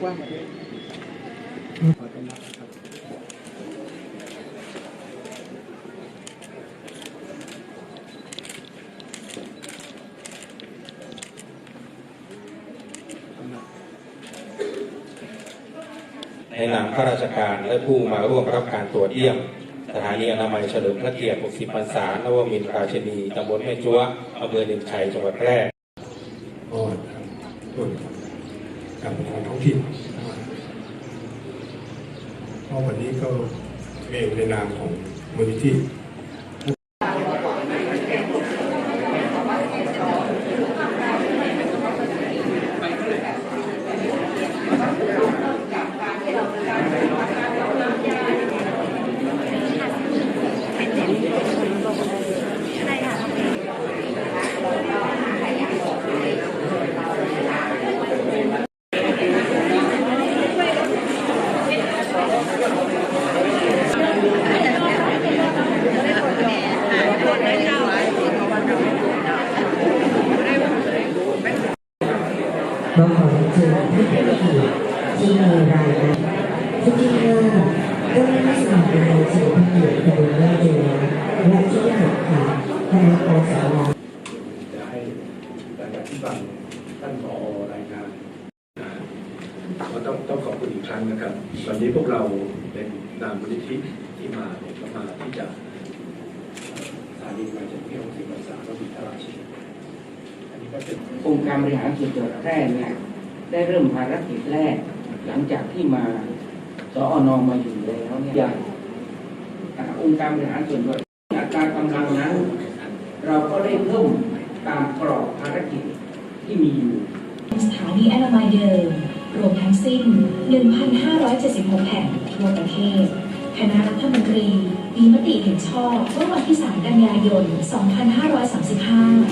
กว้างมาด้วยขอต้อนรับนะครับในนามข้าราชการและผู้มาร่วมรับการตรวจเยี่ยม สถานีอนามัยเฉลิมพระเกียรติ 60 พรรษา นวมินทราชินี ตำบลแม่จัวอำเภอเด่นชัย จังหวัดแพร่ ก็ทางส่วนการปกครองท้องถิ่นนะครับเพ ราะวันนี้ก็เองในนามของมูลนิธิ เราขอเชิญผู้เกียรติที่มีรายได้ที่ที่ห้าก็ได้ให้สมัครในเฉลิมพระเกียรติขบวนแม่เรือและที่หกค่ะคณะอาสาฬหจะให้หลังจากที่ฟังท่านผอรายงานก็ต้องต้องขอบคุณอีกครั้งนะครับวันนี้พวกเราเป็นนามมูลนิธิที่มาเนี่ยก็มาที่จะสถานีมาจากที่ของสิบภาษาก็มีทราชินี องค์การบริหารส่วนจังหวัดแพร่เนี่ยได้เริ่มภารกิจแรก หลังจากที่มาสอนอมาอยู่แล้วเนี่ยอย่างอ่าองค์การบริหารส่วนจังหวัดอัตรากำลังนั้น เราก็ได้เพิ่มตามกรอบภารกิจที่มีอยู่สถานีอนามัยเดิมรวมทั้งสิ้น 1,576 แห่งทั่วประเทศ คณะรัฐมนตรีมีมติเห็นชอบเมื่อวันที่ 3 กันยายน 2535